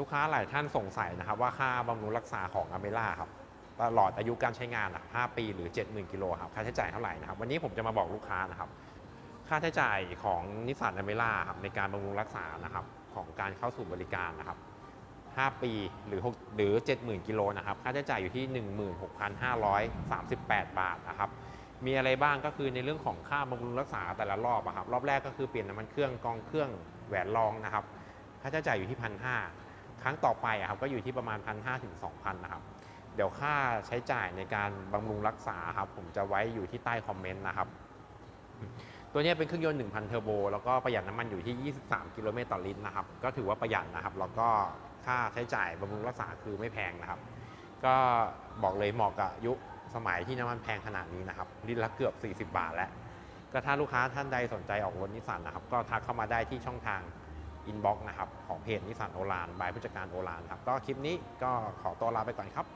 ลูกค้าหลายท่านสงสัยนะครับว่าค่าบำรุงรักษาของอเมล่าครับตลอดอายุการใช้งานอะ5ปีหรือ 70,000กิโลครับค่าใช้จ่ายเท่าไหร่นะครับวันนี้ผมจะมาบอกลูกค้านะครับค่าใช้จ่ายของนิสสันอเมล่าครับในการบำรุงรักษานะครับของการเข้าสู่บริการนะครับ5 ปีหรือ6หรือ 70,000กิโลนะครับค่าใช้จ่ายอยู่ที่ 16,538 บาทนะครับมีอะไรบ้างก็คือในเรื่องของค่าบำรุงรักษาแต่ละรอบอะครับรอบแรกก็คือเปลี่ยนน้ำมันเครื่องกองเครื่องแหวนรองนะครับค่าใช้จ่ายอยู่ที่พันห้า ครั้งต่อไปอะครับก็อยู่ที่ประมาณพันห้าถึงสองพันนะครับ เดี๋ยวค่าใช้จ่ายในการบำรุงรักษาครับผมจะไว้อยู่ที่ใต้คอมเมนต์นะครับ ตัวนี้เป็นเครื่องยนต์ 1,000 เทอร์โบ แล้วก็ประหยัดน้ำมันอยู่ที่ 23 กิโลเมตรต่อลิตรนะครับ ก็ถือว่าประหยัดนะครับ แล้วก็ค่าใช้จ่ายบำรุงรักษาคือไม่แพงนะครับ ก็บอกเลยเหมาะกับยุคสมัยที่น้ำมันแพงขนาดนี้นะครับลิตรละเกือบ 40 บาทแล้ว ก็ถ้าลูกค้าท่านใดสนใจออกรถนิสสันนะครับ ก็ทักเข้ามาได้ที่ช่องทาง อินบ็อกซ์นะครับของเพจนิสสันโอลานบายผู้จัดการโอลานครับก็คลิปนี้ก็ขอตัวลาไปก่อนครับ